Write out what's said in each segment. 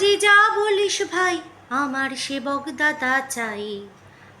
যে যা বলিস ভাই, আমার সেবক দাদা চাই।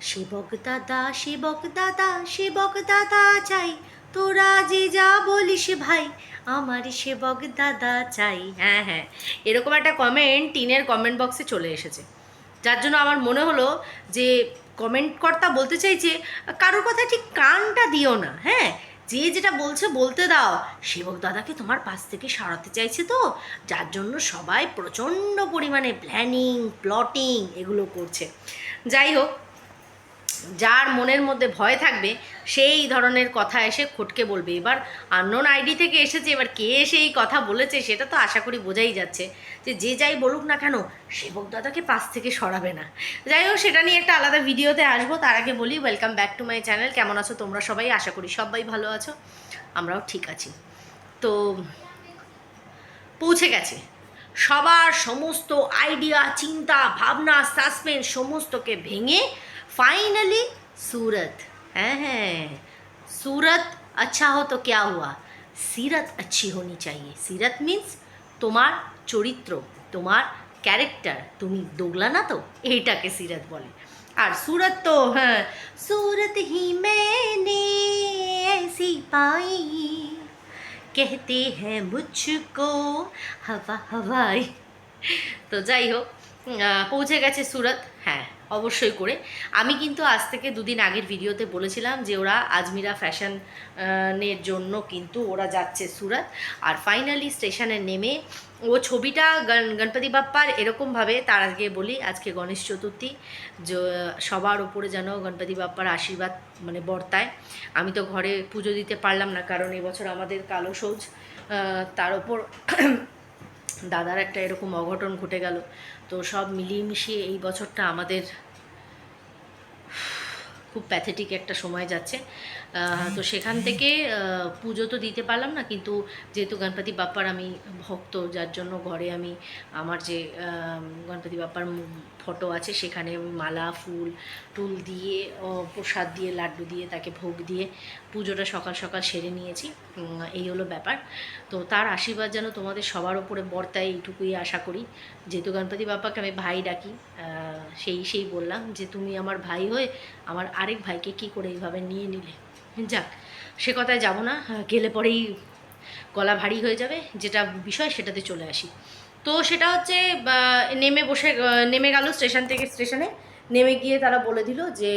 সেবক দাদা সেবক দাদা সেবক দাদা চাই। তোরা যে যা বলিস ভাই, আমার সেবক দাদা চাই। হ্যাঁ হ্যাঁ এরকম একটা কমেন্ট টিনের কমেন্ট বক্সে চলে এসেছে। যার জন্য আমার মনে হলো যে কমেন্ট কর্তা বলতে চাইছে, কারোর কথা ঠিক কানটা দিও না হ্যাঁ? যে যেটা বলছে বলতে দাও। সেবক দাদাকে তোমার পাশ থেকে সারাতে চাইছে তো? যার জন্য সবাই প্রচণ্ড পরিমাণে প্ল্যানিং প্লটিং এগুলো করছে। যাই হোক যার মনের মধ্যে ভয় থাকবে, সেই ধরনের কথা এসে খটকে বলবে। এবার আননোন আইডি থেকে এসেছে, এবার কে এসে এই কথা বলেছে, সেটা তো আশা করি বোঝাই যাচ্ছে যে যে যাই বলুক না কেন, সেবক দাদাকে পাশ থেকে সরাবে না। যাই হোক, সেটা নিয়ে একটা আলাদা ভিডিওতে আসব। তার আগে বলি welcome back to my channel কেমন আছো তোমরা সবাই? আশা করি সবাই ভালো আছো। আমরাও ঠিক আছি। তো, পৌঁছে গেছে। সবার সমস্ত আইডিয়া চিন্তা ভাবনা সাসপেন্স সমস্তকে ভেঙে ফাইনালি सूरत হ্যাঁ হ্যাঁ सूरत अच्छा हो तो क्या हुआ সিরাত अच्छी होनी चाहिए সিরাত মিন্স তোমার চরিত্র তোমার ক্যারেক্টার তুমি দোগলা না তো এইটাকে সিরাত বলে আর সুরত তো হ্যাঁ सूरत ही मैंने ऐसी पाई कहते हैं मुझको हवा हवाई তো যাই হোক আহ, পৌঁছে গেছে সুরত হ্যাঁ অবশ্যই করে। আমি কিন্তু আজ থেকে দুদিন আগের ভিডিওতে বলেছিলাম যে ওরা আজমিরা ফ্যাশন এর জন্য কিন্তু ওরা যাচ্ছে সুরত। আর ফাইনালি স্টেশনে নেমে ও ছবিটা গণ- গণপতি বাপ্পার এরকমভাবে তার আগে বলি, আজকে গণেশ চতুর্থী সবার উপরে যেন গণপতি বাপ্পার আশীর্বাদ মানে বর্তায়। আমি তো ঘরে পুজো দিতে পারলাম না, কারণ এবছর আমাদের কালো সৌজ তার ওপর দাদার একটা এরকম অঘটন ঘটে গেল। তো সব মিলিয়ে মিশিয়ে এই বছরটা আমাদের খুব প্যাথেটিক একটা সময় যাচ্ছে। তো সেখান থেকে পুজো তো দিতে পারলাম না, কিন্তু যেহেতু গণপতি বাপ্পার আমি ভক্ত, যার জন্য ঘরে আমি আমার যে গণপতি বাপ্পার ফটো আছে, সেখানে মালা, ফুল, টুল দিয়ে প্রসাদ দিয়ে, লাড্ডু দিয়ে, তাকে ভোগ দিয়ে পুজোটা সকাল সকাল সেরে নিয়েছি। এই হলো ব্যাপার। তো তার আশীর্বাদ যেন তোমাদের সবার ওপরে বর্তায়, এইটুকুই আশা করি। যেহেতু গণপতি বাপ্পাকে আমি ভাই ডাকি সেই সেই বললাম যে, তুমি আমার ভাই হয়ে আমার আরেক ভাইকে কি করে এইভাবে নিয়ে নিলে? যাক, সে কথায় যাব না। গেলে পরেই গলা ভারী হয়ে যাবে। যেটা বিষয়, সেটাতে চলে আসি। তো সেটা হচ্ছে নেমে বসে নেমে গেল স্টেশন থেকে স্টেশনে। নেমে গিয়ে তারা বলে দিল যে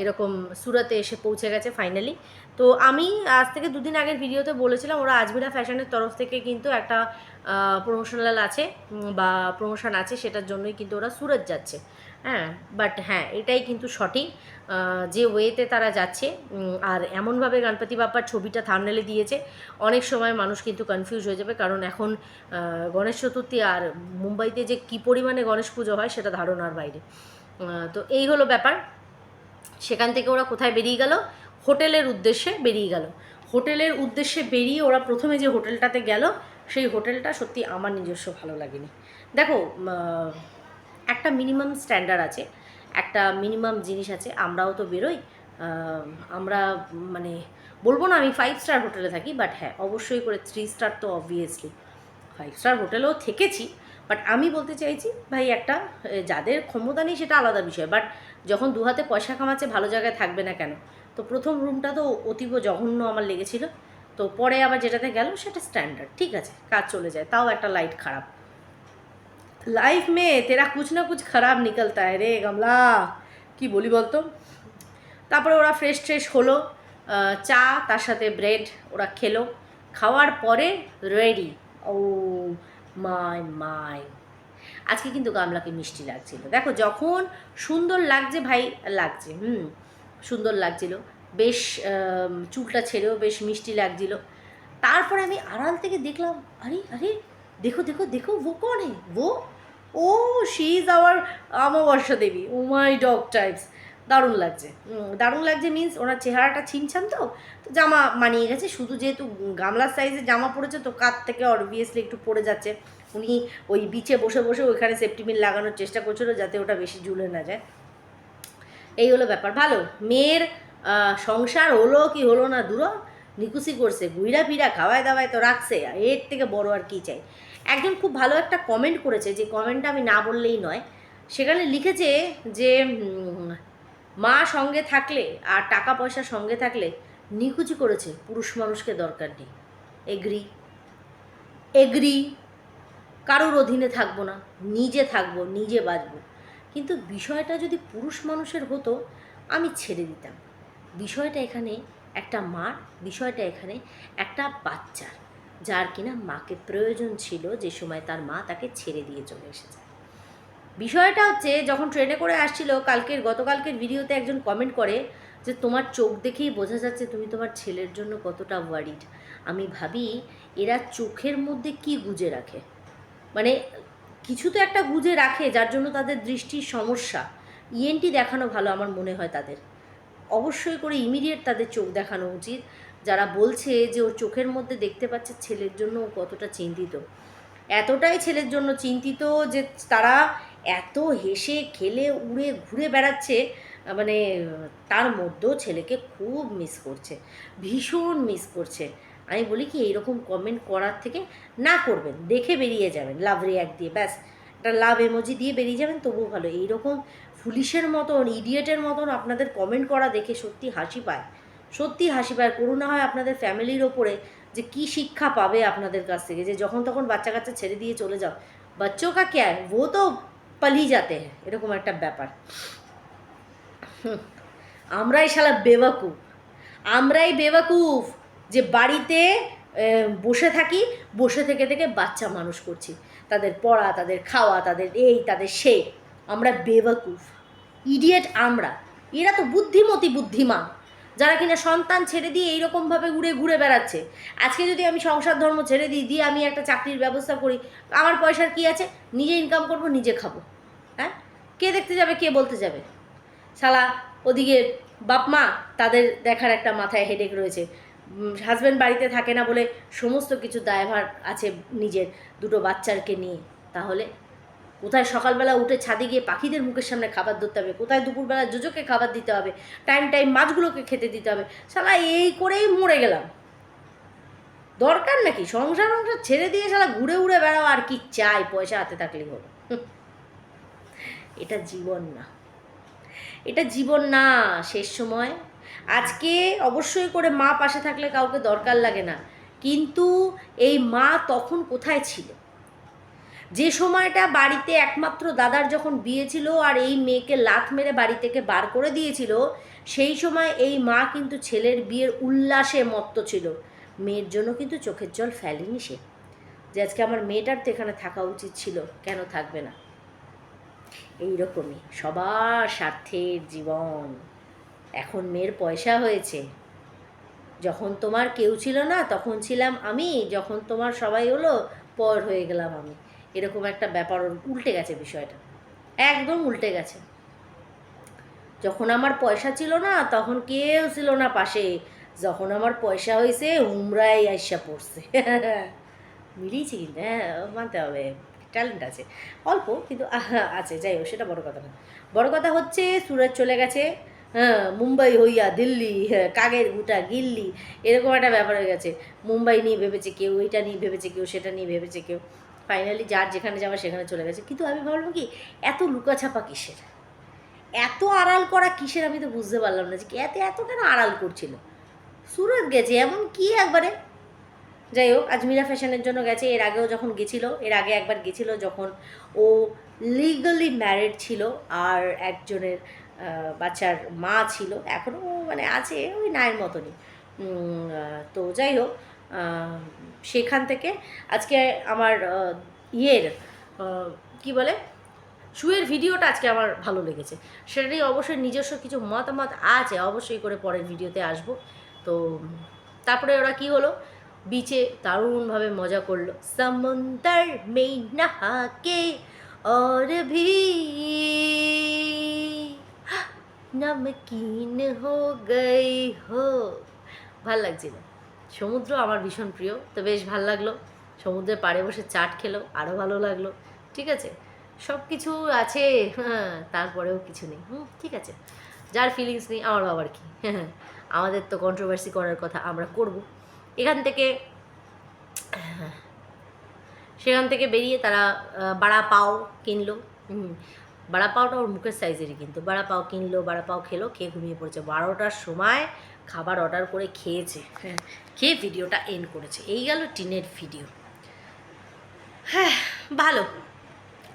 এরকম সুরাতে এসে পৌঁছে গেছে ফাইনালি তো আমি আজ থেকে দুদিন আগের ভিডিওতে বলেছিলাম, ওরা আজমিরা ফ্যাশনের তরফ থেকে কিন্তু একটা প্রমোশনাল আছে বা প্রমোশন আছে, সেটার জন্যই কিন্তু ওরা সুরত যাচ্ছে। হ্যাঁ বাট হ্যাঁ এটাই কিন্তু সঠিক। যে ওয়েতে তারা যাচ্ছে আর এমনভাবে গণপতি বাপ্পার ছবিটা থামনেলে দিয়েছে, অনেক সময় মানুষ কিন্তু কনফিউজ হয়ে যাবে, কারণ এখন গণেশ চতুর্থী আর মুম্বাইতে যে কী পরিমাণে গণেশ পুজো হয় সেটা ধারণার বাইরে। তো এই হলো ব্যাপার। সেখান থেকে ওরা কোথায় বেরিয়ে গেল? হোটেলের উদ্দেশ্যে বেরিয়ে গেল। হোটেলের উদ্দেশ্যে বেরিয়ে ওরা প্রথমে যে হোটেলটাতে গেল, সেই হোটেলটা সত্যি আমার নিজস্ব ভালো লাগেনি। দেখো একটা মিনিমাম স্ট্যান্ডার্ড আছে, একটা মিনিমাম জিনিস আছে, আমরাও তো বেরোই। আমরা মানে বলব না আমি ফাইভ স্টার হোটেলে থাকি বাট হ্যাঁ অবশ্যই করে থ্রি স্টার তো অবভিয়াসলি ফাইভ স্টার হোটেলেও থেকেছি বাট আমি বলতে চাইছি, ভাই, একটা যাদের ক্ষমতা নেই সেটা আলাদা বিষয় বাট যখন দু হাতে পয়সা কামাচ্ছে ভালো জায়গায় থাকবে না কেন? তো প্রথম রুমটা তো অতীব জঘন্য আমার লেগেছিল। তো পরে আবার যেটাতে গেল সেটা স্ট্যান্ডার্ড ঠিক আছে, কাজ চলে যায়, তাও একটা লাইট খারাপ। লাইফ মে তেরা কুছ না কুছ খারাপ নিকলতা है রে গামলা কি বলি বলতো তারপরে ওরা ফ্রেশ ট্রেশ হলো চা তার সাথে ব্রেড ওরা খেলো খাওয়ার পরে রেডি ও মাই মাই আজকে কিন্তু গামলাকে মিষ্টি লাগছিল। দেখো, যখন সুন্দর লাগছে ভাই, লাগছে, হুম, সুন্দর লাগছিল। বেশ চুলটা ছেড়েও বেশ মিষ্টি লাগছিল। তারপরে আমি আড়াল থেকে দেখলাম, আরে আরে দেখো দেখো দেখো, ও কোন? Hey O she is our Amavasya Devi. O my dog types দারুণ লাগছে। দারুণ লাগছে মিন্স ওনার চেহারাটা ছিমছাম তো? তো জামা মানিয়ে গেছে। শুধু যেহেতু গামলার সাইজে জামা পড়েছে, তো কাত থেকে অবভিয়াসলি একটু পড়ে যাচ্ছে। উনি ওই বিচে বসে বসে ওইখানে সেফটিমিল লাগানোর চেষ্টা করছিল যাতে ওটা বেশি ঝুলে না যায়। এই হলো ব্যাপার। ভালো। মেয়ের সংসার হলো কি হলো না দূর নিকুচি করছে। গুইরা পিড়া খাওয়ায় দাওয়ায় তো রাখছে। এর থেকে বড় আর কি চাই? একজন খুব ভালো একটা কমেন্ট করেছে, যে কমেন্টটা আমি না বললেই নয়। সেখানে লিখেছে যে মা সঙ্গে থাকলে আর টাকা পয়সা সঙ্গে থাকলে নিকুচি করেছে পুরুষ মানুষকে দরকার নেই। এগ্রি এগ্রি কারোর অধীনে থাকব না, নিজে থাকব, নিজে বাঁচবো। কিন্তু বিষয়টা যদি পুরুষ মানুষের হতো, আমি ছেড়ে দিতাম। বিষয়টা এখানে একটা মার, বিষয়টা এখানে একটা বাচ্চার। যার কিনা মাকে প্রয়োজন ছিল যে সময় তার মা তাকে ছেড়ে দিয়ে চলে এসেছে। বিষয়টা হচ্ছে, যখন ট্রেনে করে আসছিল, কালকের, গতকালকের ভিডিওতে একজন কমেন্ট করে যে, তোমার চোখ দেখেই বোঝা যাচ্ছে তুমি তোমার ছেলের জন্য কতটা ওয়ারিড আমি ভাবি, এরা চোখের মধ্যে কি গুজে রাখে? মানে কিছু তো একটা গুজে রাখে, যার জন্য তাদের দৃষ্টির সমস্যা। ইএনটি দেখানো ভালো আমার মনে হয় তাদের। অবশ্যই করে ইমিডিয়েট তাদের চোখ দেখানো উচিত। যারা বলছে যে ওর চোখের মধ্যে দেখতে পাচ্ছে ছেলের জন্য ও কতটা চিন্তিত। এতটাই ছেলের জন্য চিন্তিত যে তারা এত হেসে, খেলে, উড়ে, ঘুরে বেড়াচ্ছে মানে তার মধ্যেও ছেলেকে খুব মিস করছে। ভীষণ মিস করছে। আমি বলি কি, এইরকম কমেন্ট করার থেকে না করবেন, দেখে বেরিয়ে যাবেন। লাভ রিয়াক্ট দিয়ে, ব্যাস। একটা লাভ এমোজি দিয়ে বেরিয়ে যাবেন, তবুও ভালো। এইরকম পুলিশের মতন, ইডিয়েটের মতন আপনাদের কমেন্ট করা দেখে সত্যি হাসি পায়। সত্যি হাসি পায়। করুণা হয় আপনাদের ফ্যামিলির ওপরে যে কি শিক্ষা পাবে আপনাদের কাছ থেকে, যে যখন তখন বাচ্চা কাচ্চা ছেড়ে দিয়ে চলে যাও। বাচ্চো কা ক্যা ও তো পালিয়ে যাতে এরকম একটা ব্যাপার। আমরাই শালা বেবাকুফ আমরাই বেবাকুফ যে বাড়িতে বসে থাকি, বসে থেকে থেকে বাচ্চা মানুষ করছি। তাদের পড়া, তাদের খাওয়া, তাদের এই, তাদের সেই। আমরা বেওয়াকুফ ইডিয়েট আমরা। এরা তো বুদ্ধিমতী, বুদ্ধিমান। যারা কিনা সন্তান ছেড়ে দিয়ে এইরকমভাবে ঘুরে ঘুরে বেড়াচ্ছে। আজকে যদি আমি সংসার ধর্ম ছেড়ে দিই, দিয়ে আমি একটা চাকরির ব্যবস্থা করি, আমার পয়সার কি আছে? নিজে ইনকাম করব, নিজে খাব। হ্যাঁ? কে দেখতে যাবে, কে বলতে যাবে? শালা, ওদিকে বাপ মা, তাদের দেখার একটা মাথায় হেডেক রয়েছে। হাজব্যান্ড বাড়িতে থাকে না বলে সমস্ত কিছু দায়ভার আছে নিজের দুটো বাচ্চারকে নিয়ে। তাহলে কোথায় সকালবেলা উঠে ছাদে গিয়ে পাখিদের মুখের সামনে খাবার ধরতে হবে? কোথায় দুপুরবেলা জোজোকে খাবার দিতে হবে? টাইম টাইম মাছগুলোকে খেতে দিতে হবে। শালা, এই করেই মরে গেলাম। দরকার নাকি? সংসার সংসার ছেড়ে দিয়ে শালা ঘুরে ঘুরে বেড়াও, আর কি চাই? পয়সা হাতে থাকলেই হলো এটা জীবন না। এটা জীবন না, শেষ সময়। আজকে অবশ্যই করে মা পাশে থাকলে কাউকে দরকার লাগে না। কিন্তু এই মা তখন কোথায় ছিল? যে সময়টা বাড়িতে একমাত্র দাদার যখন বিয়ে ছিল আর এই মেয়েকে লাথ মেরে বাড়ি থেকে বার করে দিয়েছিল, সেই সময় এই মা কিন্তু ছেলের বিয়ের উল্লাসে মত্ত ছিল। মেয়ের জন্য কিন্তু চোখের জল ফেলেনি সে। যে আজকে আমার মেয়েটার তো এখানে থাকা উচিত ছিল, কেন থাকবে না? এইরকমই সবার স্বার্থের জীবন। এখন মেয়ের পয়সা হয়েছে। যখন তোমার কেউ ছিল না, তখন ছিলাম আমি। যখন তোমার সবাই হলো, পর হয়ে গেলাম আমি। এরকম একটা ব্যাপার উল্টে গেছে বিষয়টা। একদম উল্টে গেছে। যখন আমার পয়সা ছিল না তখন কেউ ছিল না পাশে। যখন আমার পয়সা হয়েছে উমরাই আইসা পড়ছে। মিলিয়েছি কিন্তু হ্যাঁ মানতে হবে। ট্যালেন্ট আছে। অল্প কিন্তু আছে যাই হোক সেটা বড় কথা না। বড় কথা হচ্ছে সুরত চলে গেছে হ্যাঁ মুম্বাই হইয়া দিল্লি হ্যাঁ, কাগের গুটা গিল্লি এরকম একটা ব্যাপার হয়ে গেছে। মুম্বাই নিয়ে ভেবেছে কেউ এইটা নিয়ে ভেবেছে কেউ সেটা নিয়ে ভেবেছে কেউ। ফাইনালি যার যেখানে যাওয়া সেখানে চলে গেছে। কিন্তু আমি ভাবলাম কি, এত লুকাছাপা কিসের? এত আড়াল করা কিসের আমি তো বুঝতে পারলাম না যে এত এত কেন আড়াল করছিল? সুরত গেছে, এমন কি একবারে? যাই হোক আজমিরা ফ্যাশনের জন্য গেছে, এর আগেও যখন গেছিল, এর আগে একবার গেছিল যখন ও লিগালি ম্যারিড ছিল আর একজনের বাচ্চার মা ছিল। এখনও মানে আছে, ওই নায়ের মতনই। তো যাই হোক সেখান থেকে আজকে আমার আহ, ইয়ের আহ, কি বলে শুয়ের ভিডিওটা আজকে আমার ভালো লেগেছে সেটারই অবশ্যই নিজস্ব কিছু মতামত আছে অবশ্যই করে পরের ভিডিওতে আসব তো তারপরে ওরা কি হলো বিচে দারুণভাবে মজা করলো সমুন্দর মে নহাকে और भी নমকিন হো গই হো ভাল লাগছিল সমুদ্র আমার ভীষণ প্রিয়, তো বেশ ভালো লাগল। সমুদ্রের পাড়ে বসে চাট খেলো আরও ভালো লাগল, ঠিক আছে? সব কিছু আছে হ্যাঁ তারপরেও কিছু নেই, হুম, ঠিক আছে। যার ফিলিংস নেই, আমার বাবার কি হ্যাঁ আমাদের তো কন্ট্রোভার্সি করার কথা আমরা করব। এখান থেকে, সেখান থেকে বেরিয়ে তারা বাড়া পাও কিনলো, হুম, বাড়া পাওটা ওর মুখের সাইজেরই কিন্তু, বাড়া পাও কিনলো, বাড়া পাও খেলো, খেয়ে ঘুমিয়ে পড়েছে। বারোটার সময় খাবার অর্ডার করে খেয়েছে হ্যাঁ খেয়ে ভিডিওটা এন্ড করেছে এই গেল টিনের ভিডিও হ্যাঁ ভালো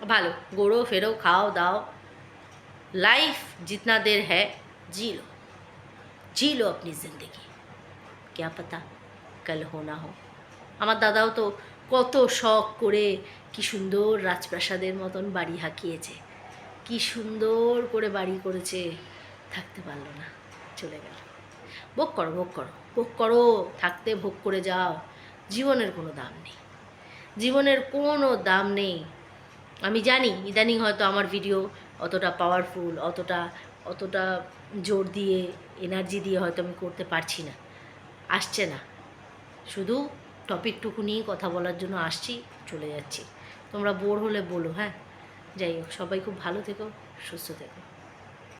ভালো গোড়ো ফেরো খাও দাও लाइफ जितना देर है जी लो जी लो अपनी ज़िंदगी क्या पता कल हो ना हो আমার দাদাও তো কত শখ করে কি সুন্দর রাজপ্রাসাদের মতন বাড়ি হাঁকিয়েছে কি সুন্দর করে বাড়ি করেছে থাকতে পারলো না চলে গেল ভোগ করো ভোগ করো। ভোগ করো, থাকতে ভোগ করে যাও। জীবনের কোনো দাম নেই। জীবনের কোনো দাম নেই। আমি জানি, ইদানিং হয়তো আমার ভিডিও অতটা পাওয়ারফুল অতটা অতটা জোর দিয়ে এনার্জি দিয়ে হয়তো আমি করতে পারছি না। আসছে না। শুধু টপিকটুকু নিয়ে কথা বলার জন্য আসছি, চলে যাচ্ছি। তোমরা বোর হলে বলো হ্যাঁ? যাই হোক, সবাই খুব ভালো থেকো, সুস্থ থেকো।